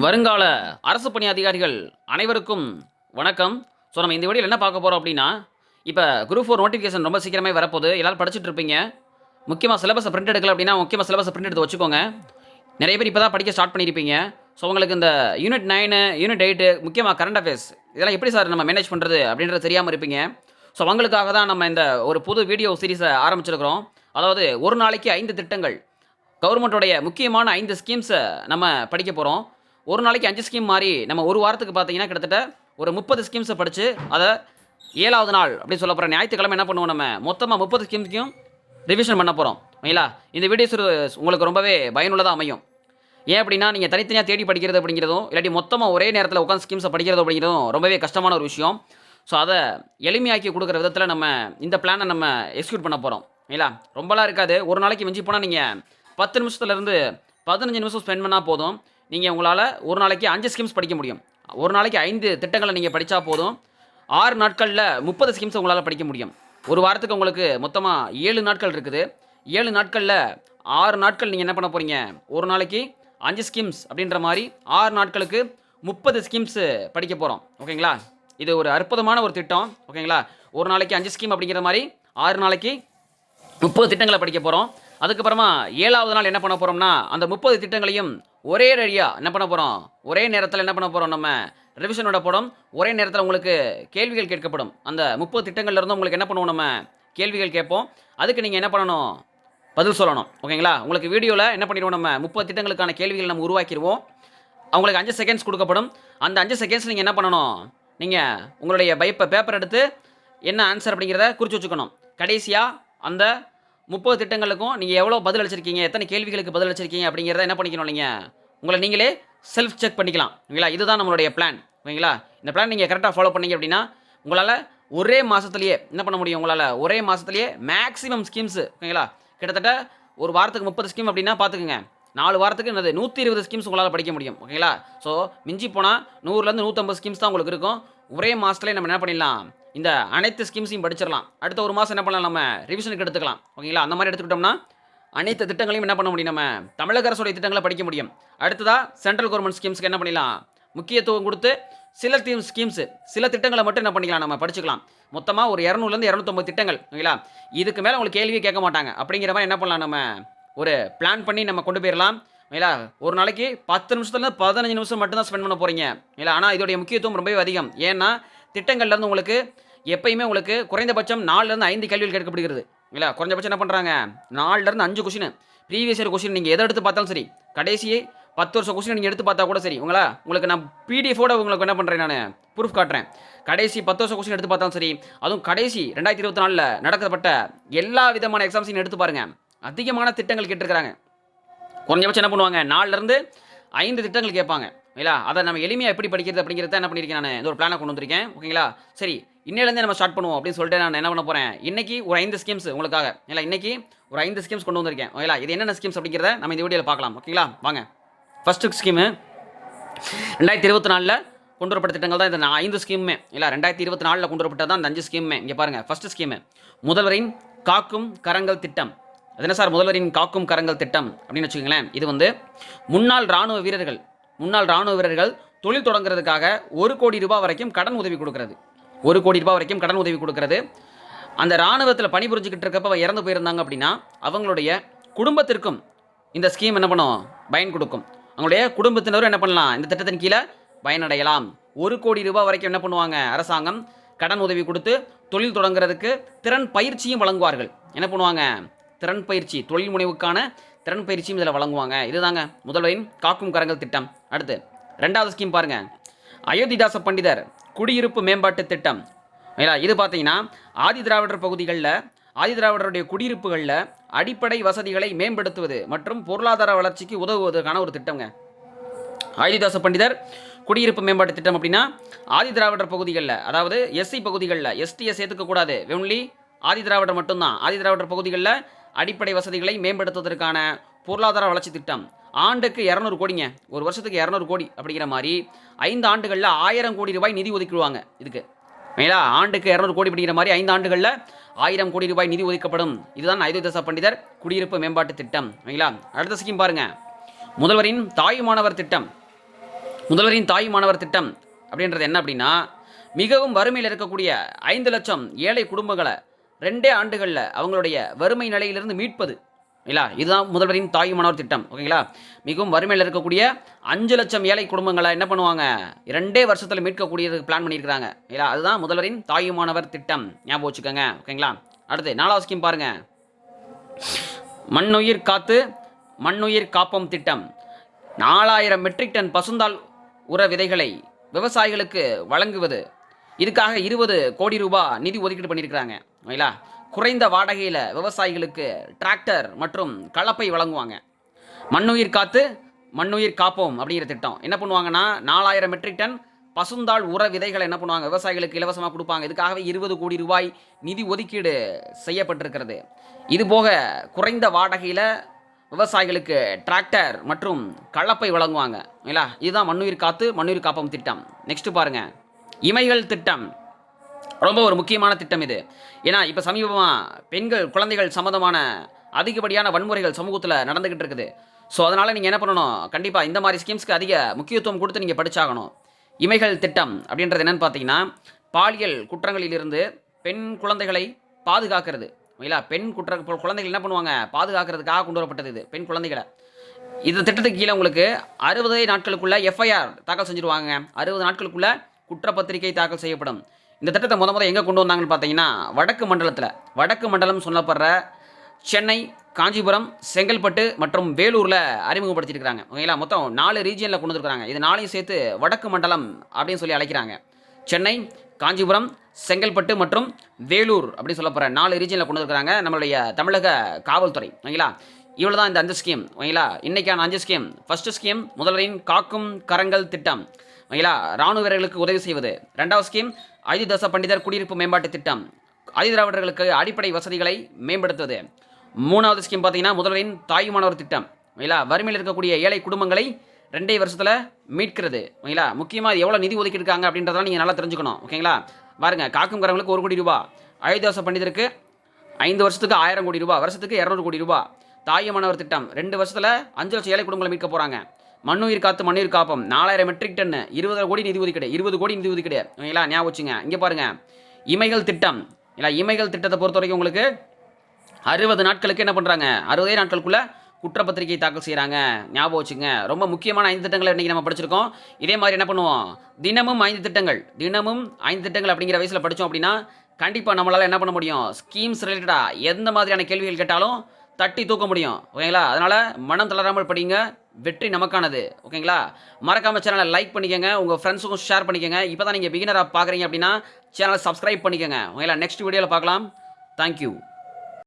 வருங்கால அரசு பணி அதிகாரிகள் அனைவருக்கும் வணக்கம். ஸோ நம்ம இந்த வீடியோவில் என்ன பார்க்க போகிறோம் அப்படின்னா இப்போ குரூப் ஃபோர் நோட்டிஃபிகேஷன் ரொம்ப சீக்கிரமே வரப்போகுது. எல்லாரும் படிச்சுட்டு இருப்பீங்க. முக்கியமாக சிலபஸை பிரிண்ட் எடுக்கல அப்படின்னா முக்கியமாக சிலபஸை பிரிண்ட் எடுத்து வச்சுக்கோங்க. நிறைய பேர் இப்போ தான் படிக்க ஸ்டார்ட் பண்ணியிருப்பீங்க ஸோ உங்களுக்கு இந்த யூனிட் நைனு யூனிட் எயிட்டு முக்கியமாக கரண்ட் அஃபேர்ஸ் இதெல்லாம் எப்படி சார் நம்ம மேனேஜ் பண்ணுறது அப்படின்றது தெரியாமல் இருப்பீங்க. ஸோ அவங்களுக்காக தான் நம்ம இந்த ஒரு புது வீடியோ சீரிஸை ஆரம்பிச்சிருக்கிறோம். அதாவது ஒரு நாளைக்கு ஐந்து திட்டங்கள். கவர்மெண்ட்டோடைய முக்கியமான ஐந்து ஸ்கீம்ஸை நம்ம படிக்க போகிறோம் ஒரு நாளைக்கு அஞ்சு ஸ்கீம் மாதிரி நம்ம ஒரு வாரத்துக்கு பார்த்தீங்கன்னா கிட்டத்தட்ட ஒரு முப்பது ஸ்கீம்ஸை படித்து அதை ஏழாவது நாள் அப்படின்னு சொல்ல போகிற ஞாயிற்றுக்கிழமை என்ன பண்ணுவோம் நம்ம? மொத்தமாக முப்பது ஸ்கீம்ஸ்க்கும் ரிவிஷன் பண்ண போகிறோம் ஓகேங்களா இந்த வீடியோஸ் உங்களுக்கு ரொம்பவே பயனுள்ளதாக அமையும். ஏன் அப்படின்னா நீங்கள் தனித்தனியாக தேடி படிக்கிறது அப்படிங்கிறதும் இல்லாட்டி மொத்தமாக ஒரே நேரத்தில் உட்காந்து ஸ்கீம்ஸை படிக்கிறது அப்படிங்கிறதும் ரொம்பவே கஷ்டமான ஒரு விஷயம். ஸோ அதை எளிமையாக்கி கொடுக்குற விதத்தில் நம்ம இந்த பிளானை நம்ம எக்ஸிக்யூட் பண்ண போகிறோம் இல்லைங்களா? ரொம்பலாம் இருக்காது. ஒரு நாளைக்கு மிஞ்சி போனால் நீங்கள் பத்து நிமிஷத்துலேருந்து பதினஞ்சு நிமிஷம் ஸ்பெண்ட் பண்ணால் போதும். நீங்கள் உங்களால் ஒரு நாளைக்கு அஞ்சு ஸ்கீம்ஸ் படிக்க முடியும். ஒரு நாளைக்கு ஐந்து திட்டங்களை நீங்கள் படித்தா போதும். ஆறு நாட்களில் முப்பது ஸ்கீம்ஸ் உங்களால் படிக்க முடியும். ஒரு வாரத்துக்கு உங்களுக்கு மொத்தமாக ஏழு நாட்கள் இருக்குது. ஏழு நாட்களில் ஆறு நாட்கள் நீங்கள் என்ன பண்ண போகிறீங்க ஒரு நாளைக்கு அஞ்சு ஸ்கீம்ஸ் அப்படின்ற மாதிரி ஆறு நாட்களுக்கு முப்பது ஸ்கீம்ஸு படிக்க போகிறோம் ஓகேங்களா? இது ஒரு அற்புதமான ஒரு திட்டம். ஓகேங்களா? ஒரு நாளைக்கு அஞ்சு ஸ்கீம் அப்படிங்கிற மாதிரி ஆறு நாளைக்கு முப்பது திட்டங்களை படிக்க போகிறோம் அதுக்கப்புறமா ஏழாவது நாள் என்ன பண்ண போகிறோம்னா அந்த முப்பது திட்டங்களையும் ஒரே ரடியாக என்ன பண்ண போகிறோம் ஒரே நேரத்தில் என்ன பண்ண போகிறோம் நம்ம? ரிவிஷனோட படம் ஒரே நேரத்தில் உங்களுக்கு கேள்விகள் கேட்கப்படும். அந்த முப்பது திட்டங்கள்லேருந்து உங்களுக்கு என்ன பண்ணுவோம் நம்ம? கேள்விகள் கேட்போம். அதுக்கு நீங்கள் என்ன பண்ணணும்? பதில் சொல்லணும். ஓகேங்களா? உங்களுக்கு வீடியோவில் என்ன பண்ணிடுவோம் நம்ம? முப்பது திட்டங்களுக்கான கேள்விகள் நம்ம உருவாக்கிடுவோம். அவங்களுக்கு அஞ்சு செகண்ட்ஸ் கொடுக்கப்படும். அந்த அஞ்சு செகண்ட்ஸ் நீங்கள் என்ன பண்ணணும்? நீங்கள் உங்களுடைய பைப்பை பேப்பர் எடுத்து என்ன ஆன்சர் அப்படிங்கிறத குறித்து வச்சுக்கணும். கடைசியாக அந்த முப்பது திட்டங்களுக்கும் நீங்கள் எவ்வளோ பதில் அளிச்சிருக்கீங்க? எத்தனை கேள்விகளுக்கு பதில் அளிச்சிருக்கீங்க? அப்படிங்கிறத என்ன பண்ணிக்கணும் நீங்கள் உங்களை நீங்களே செல்ஃப் செக் பண்ணிக்கலாம். ஓகேங்களா? இதுதான் நம்மளுடைய பிளான் ஓகேங்களா? இந்த பிளான் நீங்கள் கரெக்டாக ஃபாலோ பண்ணீங்க அப்படின்னா உங்களால் ஒரே மாதத்துலேயே என்ன பண்ண முடியும் உங்களால்? ஒரே மாதத்துலேயே மேக்ஸிமம் ஸ்கீம்ஸு ஓகேங்களா? கிட்டத்தட்ட ஒரு வாரத்துக்கு முப்பது ஸ்கீம் அப்படின்னா பார்த்துக்குங்க. நாலு வாரத்துக்கு என்னது? நூற்றி இருபது ஸ்கீம்ஸ் உங்களால் படிக்க முடியும். ஓகேங்களா? ஸோ மிஞ்சி போனால் நூறுலேருந்து நூற்றம்பது ஸ்கீம்ஸ் தான் உங்களுக்கு இருக்கும். ஒரே மாதத்துலேயே நம்ம என்ன பண்ணிடலாம்? இந்த அனைத்து ஸ்கீம்ஸையும் படிச்சிடலாம். அடுத்த ஒரு மாதம் என்ன பண்ணலாம் நம்ம ரிவிஷனுக்கு எடுத்துக்கலாம். ஓகேங்களா? அந்த மாதிரி எடுத்துக்கிட்டோம்னா அனைத்து திட்டங்களையும் என்ன பண்ண முடியும் நம்ம? தமிழக அரசுடைய திட்டங்களை படிக்க முடியும். அடுத்ததாக சென்ட்ரல் கவர்மெண்ட் ஸ்கீம்ஸ்க்கு என்ன பண்ணிடலாம்? முக்கியத்துவம் கொடுத்து சில தீம் ஸ்கீம்ஸு சில திட்டங்களை மட்டும் என்ன பண்ணிக்கலாம் நம்ம படிச்சுக்கலாம். மொத்தமாக ஒரு இரநூறுலேருந்து இரநூத்தொம்பது திட்டங்கள். ஓகேங்களா? இதுக்கு மேலே உங்களுக்கு கேள்வியே கேட்க மாட்டாங்க. அப்படிங்கிற மாதிரி என்ன பண்ணலாம் நம்ம? ஒரு பிளான் பண்ணி நம்ம கொண்டு போயிடலாம். இல்லா ஒரு நாளைக்கு பத்து நிமிஷத்துலேருந்து பதினஞ்சு நிமிஷம் மட்டும்தான் ஸ்பெண்ட் பண்ண போகிறீங்க இல்லை ஆனால் இதோடைய முக்கியத்துவம் ரொம்பவே அதிகம். ஏன்னா திட்டங்கள்லேருந்து உங்களுக்கு எப்பயுமே உங்களுக்கு குறைந்தபட்சம் நாலுலேருந்து ஐந்து கேள்விகள் கேட்கப்படுகிறது. இல்லை குறைஞ்சபட்சம் என்ன பண்ணுறாங்க நாலுலேருந்து அஞ்சு கொஷின் ப்ரீவியஸ் இயர் கொஷின் நீங்கள் எதை எடுத்து பார்த்தாலும் சரி. கடைசியே பத்து வருஷம் கொஸ்டின் நீங்கள் எடுத்து பார்த்தா கூட சரி. உங்களா? உங்களுக்கு நான் பிடிஎஃபோட உங்களுக்கு என்ன பண்ணுறேன் நான்? ப்ரூஃப் காட்டுறேன். கடைசி பத்து வருஷம் கொஸ்டின் எடுத்து பார்த்தாலும் சரி அதுவும் கடைசி ரெண்டாயிரத்தி இருபத்தி நாலில் நடக்கப்பட்ட எல்லா விதமான எக்ஸாம்ஸையும் எடுத்து பாருங்கள் அதிகமான திட்டங்கள் கேட்டிருக்கிறாங்க. குறைஞ்சபட்சம் என்ன பண்ணுவாங்க? நாலுலேருந்து ஐந்து திட்டங்கள் கேட்பாங்க. ஓகேங்களா? அதை நம்ம எளிமையாக எப்படி படிக்கிறது அப்படிங்கிறத என்ன பண்ணியிருக்கேன் நான்? இந்த ஒரு பிளானை கொண்டு வந்திருக்கேன். ஓகேங்களா? சரி இன்னிலேருந்து நம்ம ஸ்டார்ட் பண்ணுவோம் அப்படின்னு சொல்லிட்டு நான் என்ன பண்ண போகிறேன் இன்றைக்கி ஒரு ஐந்து ஸ்கீம்ஸ் உங்களுக்காக. இல்லை இன்னைக்கு ஒரு ஐந்து ஸ்கீம்ஸ் கொண்டு வந்திருக்கேன். ஓகேங்களா? இது என்னென்ன ஸ்கீம்ஸ் அப்படிங்கிறத நம்ம இந்த வீடியோவில் பார்க்கலாம். ஓகேங்களா? வாங்க. ஃபஸ்ட்டு ஸ்கீமு ரெண்டாயிரத்தி இருபத்தி நாலில் கொண்டு வரப்பட்ட திட்டங்கள் தான் இந்த நான் ஐந்து ஸ்கீமுமே இல்லை ரெண்டாயிரத்தி இருபத்தி நாலில் கொண்டு வரப்பட்ட தான் இந்த அஞ்சு ஸ்கீமுமே இங்கே பாருங்கள் ஃபஸ்ட்டு ஸ்கீமு முதல்வரின் காக்கும் கரங்கள் திட்டம். அது என்ன சார்? முதல்வரின் காக்கும் கரங்கள் திட்டம் அப்படின்னு வச்சுக்கோங்களேன். இது வந்து முன்னாள் ராணுவ வீரர்கள் முன்னாள் ராணுவ வீரர்கள் தொழில் தொடங்குறதுக்காக ஒரு கோடி ரூபாய் வரைக்கும் கடன் உதவி கொடுக்கறது. ஒரு கோடி ரூபாய் வரைக்கும் கடன் உதவி கொடுக்கறது. அந்த இராணுவத்தில் பணிபுரிஞ்சுக்கிட்டு இருக்கப்ப இறந்து போயிருந்தாங்க அப்படின்னா அவங்களுடைய குடும்பத்திற்கும் இந்த ஸ்கீம் என்ன பண்ணும்? பயன் கொடுக்கும். அவங்களுடைய குடும்பத்தினரும் என்ன பண்ணலாம்? இந்த திட்டத்தின் கீழே பயனடையலாம். ஒரு கோடி ரூபாய் வரைக்கும் என்ன பண்ணுவாங்க? அரசாங்கம் கடன் உதவி கொடுத்து தொழில் தொடங்குறதுக்கு திறன் பயிற்சியும் வழங்குவார்கள். என்ன பண்ணுவாங்க? திறன் பயிற்சி தொழில் முனைவுக்கான திறன் பயிற்சியும் இதில் வழங்குவாங்க. இதுதாங்க முதல்வரின் காக்கும் கரங்கள் திட்டம். அடுத்து ரெண்டாவது ஸ்கீம் பாருங்க. அயோத்திதாச பண்டிதர் குடியிருப்பு மேம்பாட்டு திட்டம். இது பார்த்தீங்கன்னா ஆதி திராவிடர் பகுதிகளில் ஆதி திராவிடருடைய குடியிருப்புகளில் அடிப்படை வசதிகளை மேம்படுத்துவது மற்றும் பொருளாதார வளர்ச்சிக்கு உதவுவதற்கான ஒரு திட்டங்க ஆதிதாச பண்டிதர் குடியிருப்பு மேம்பாட்டு திட்டம் அப்படின்னா ஆதி திராவிடர் பகுதிகளில் அதாவது எஸ்சி பகுதிகளில் எஸ்டியை சேர்த்துக்கக்கூடாது ஒன்லி ஆதி திராவிடர் மட்டும்தான். ஆதி திராவிடர் பகுதிகளில் அடிப்படை வசதிகளை மேம்படுத்துவதற்கான பொருளாதார வளர்ச்சி திட்டம். ஆண்டுக்கு இரநூறு கோடிங்க. ஒரு வருஷத்துக்கு இரநூறு கோடி அப்படிங்கிற மாதிரி ஐந்து ஆண்டுகளில் ஆயிரம் கோடி ரூபாய் நிதி ஒதுக்கிடுவாங்க இதுக்கு. மேலா ஆண்டுக்கு இரநூறு கோடி அப்படிங்கிற மாதிரி ஐந்து ஆண்டுகளில் ஆயிரம் கோடி ரூபாய் நிதி ஒதுக்கப்படும். இதுதான் ஐதோ தசா பண்டிதர் குடியிருப்பு மேம்பாட்டு திட்டம். ஓகேங்களா? அடுத்த ஸ்கீம் பாருங்க. முதல்வரின் தாய் மாணவர் திட்டம். முதல்வரின் தாய் மாணவர் திட்டம் அப்படின்றது என்ன அப்படின்னா மிகவும் வறுமையில் இருக்கக்கூடிய ஐந்து லட்சம் ஏழை குடும்பங்களை ரெண்டே ஆண்டுகளில் அவங்களுடைய வறுமை நிலையிலிருந்து மீட்பது. இல்லா இதுதான் முதல்வரின் தாய் மாணவர் திட்டம். ஓகேங்களா? மிகவும் வறுமையில் இருக்கக்கூடிய அஞ்சு லட்சம் ஏழை குடும்பங்களை என்ன பண்ணுவாங்க? ரெண்டே வருஷத்தில் மீட்கக்கூடியதுக்கு பிளான் பண்ணியிருக்கிறாங்க. இல்லா அதுதான் முதல்வரின் தாய் மாணவர் திட்டம். ஞாபகம் வச்சுக்கோங்க. ஓகேங்களா? அடுத்து நாலாவது ஸ்கீம் பாருங்கள் மண்ணுயிர் காத்து மண்ணுயிர் காப்போம் திட்டம். நாலாயிரம் மெட்ரிக் டன் பசுந்தால் உர விதைகளை விவசாயிகளுக்கு வழங்குவது. இதுக்காக இருபது கோடி ரூபாய் நிதி ஒதுக்கீடு பண்ணியிருக்கிறாங்க ஓகேங்களா குறைந்த வாடகையில் விவசாயிகளுக்கு டிராக்டர் மற்றும் கலப்பை வழங்குவாங்க. மண்ணுயிர் காத்து மண்ணுயிர் காப்போம் அப்படிங்கிற திட்டம். என்ன பண்ணுவாங்கன்னா நாலாயிரம் மெட்ரிக் டன் பசுந்தாள் உர விதைகளை என்ன பண்ணுவாங்க விவசாயிகளுக்கு இலவசமாக கொடுப்பாங்க. இதுக்காகவே இருபது கோடி ரூபாய் நிதி ஒதுக்கீடு செய்யப்பட்டிருக்கிறது. இது போக குறைந்த வாடகையில் விவசாயிகளுக்கு டிராக்டர் மற்றும் கலப்பை வழங்குவாங்க இல்லைங்களா? இதுதான் மண்ணுயிர் காத்து மண்ணுயிர் காப்போம் திட்டம். நெக்ஸ்ட்டு பாருங்கள் இமைகள் திட்டம். ரொம்ப ஒரு முக்கியமான திட்டம் இது. ஏன்னா இப்போ சமீபமாக பெண்கள் குழந்தைகள் சம்மந்தமான அதிகப்படியான வன்முறைகள் சமூகத்தில் நடந்துக்கிட்டு இருக்குது. ஸோ அதனால் நீங்கள் என்ன பண்ணணும்? கண்டிப்பாக இந்த மாதிரி ஸ்கீம்ஸ்க்கு அதிக முக்கியத்துவம் கொடுத்து நீங்கள் படிச்சாகணும். இமைகள் திட்டம் அப்படின்றது என்னென்னு பார்த்தீங்கன்னா பாலியல் குற்றங்களிலிருந்து பெண் குழந்தைகளை பாதுகாக்கிறது. ஓகேங்களா பெண் குற்ற குழந்தைகள் என்ன பண்ணுவாங்க? பாதுகாக்கிறதுக்காக கொண்டு வரப்பட்டது இது பெண் குழந்தைகளை. இந்த திட்டத்துக்கு கீழே உங்களுக்கு அறுபது நாட்களுக்குள்ளே எஃப்ஐஆர் தாக்கல் செஞ்சுருவாங்க. அறுபது நாட்களுக்குள்ள குற்றப்பத்திரிகை தாக்கல் செய்யப்படும். இந்த திட்டத்தை முத முதல் எங்கே கொண்டு வந்தாங்கன்னு பார்த்தீங்கன்னா வடக்கு மண்டலத்தில். வடக்கு மண்டலம் சொல்லப்படுற சென்னை காஞ்சிபுரம் செங்கல்பட்டு மற்றும் வேலூரில் அறிமுகப்படுத்தியிருக்கிறாங்க. ஓகேங்களா? மொத்தம் நாலு ரீஜியனில் கொண்டு வந்துருக்காங்க இது நாளையும் சேர்த்து வடக்கு மண்டலம் அப்படின்னு சொல்லி அழைக்கிறாங்க. சென்னை காஞ்சிபுரம் செங்கல்பட்டு மற்றும் வேலூர் அப்படின்னு சொல்லப்படுற நாலு ரீஜனில் கொண்டு வந்துருக்காங்க நம்மளுடைய தமிழக காவல்துறை. ஓகேங்களா? இவ்வளோ தான் இந்த அஞ்சு ஸ்கீம் ஓகேங்களா? இன்றைக்கான அஞ்சு ஸ்கீம் ஃபஸ்ட்டு ஸ்கீம் முதல்வரின் காக்கும் கரங்கள் திட்டம். ஓகேங்களா ராணுவ வீரர்களுக்கு உதவி செய்வது. ரெண்டாவது ஸ்கீம் ஐந்து தச பண்டிதர் குடியிருப்பு மேம்பாட்டு திட்டம். ஆதிதிராவிடர்களுக்கு அடிப்படை வசதிகளை மேம்படுத்துவது. மூணாவது ஸ்கீம் பார்த்தீங்கன்னா முதல்வரின் தாயுமானவர் திட்டம். ஓகேங்களா வறுமையில் இருக்கக்கூடிய ஏழை குடும்பங்களை ரெண்டே வருஷத்தில் மீட்கிறது. ஓகேங்களா முக்கியமாக எவ்வளோ நிதி ஒதுக்கியிருக்காங்க அப்படின்றதெல்லாம் நீங்கள் நல்லா தெரிஞ்சுக்கணும். ஓகேங்களா? பாருங்க காக்கும் கரங்களுக்கு ஒரு கோடி ரூபா. அயோத்தியாச பண்டிதருக்கு ஐந்து வருஷத்துக்கு ஆயிரம் கோடி ரூபா. வருஷத்துக்கு இரநூறு கோடி ரூபா. தாயமானவர் திட்டம் ரெண்டு வருஷத்தில் அஞ்சு லட்சம் ஏழை குடும்பங்களை மீட்க போகிறாங்க மண்ணுயிர் காத்து மண்ணுயிர் காப்பம். நாலாயிரம் மெட்ரிக் டன் இருபது கோடி நிதி ஒதுக்கீடு இருபது கோடி நிதி ஒதுக்கீடு. ஓகேங்களா ஞாபகம் வச்சுங்க. இங்கே பாருங்கள் இமைகள் திட்டம். இல்லை இமைகள் திட்டத்தை பொறுத்த வரைக்கும் உங்களுக்கு அறுபது நாட்களுக்கு என்ன பண்ணுறாங்க அறுபதே நாட்களுக்குள்ளே குற்றப்பத்திரிகை தாக்கல் செய்கிறாங்க ஞாபகம் வச்சுங்க. ரொம்ப முக்கியமான ஐந்து திட்டங்களை இன்றைக்கி நம்ம படிச்சிருக்கோம். இதே மாதிரி என்ன பண்ணுவோம்? தினமும் ஐந்து திட்டங்கள். தினமும் ஐந்து திட்டங்கள் அப்படிங்கிற வயசில் படித்தோம் அப்படின்னா கண்டிப்பாக நம்மளால் என்ன பண்ண முடியும்? ஸ்கீம்ஸ் ரிலேட்டடாக எந்த மாதிரியான கேள்விகள் கேட்டாலும் தட்டி தூக்க முடியும். ஓகேங்களா? அதனால் மனம் தளராமல் படிங்க. வெற்றி நமக்கானது ஓகேங்களா? மறக்காம சேனலை லைக் பண்ணிக்கோங்க உங்கள் ஃப்ரெண்ட்ஸுக்கும் ஷேர் பண்ணிக்கோங்க. இப்போ தான் நீங்கள் பிகினராக பார்க்குறீங்க அப்படின்னா சேனலை சப்ஸ்கிரைப் பண்ணிக்கோங்க ஓகேங்களா? நெக்ஸ்ட் வீடியோவில் பார்க்கலாம். தேங்க்யூ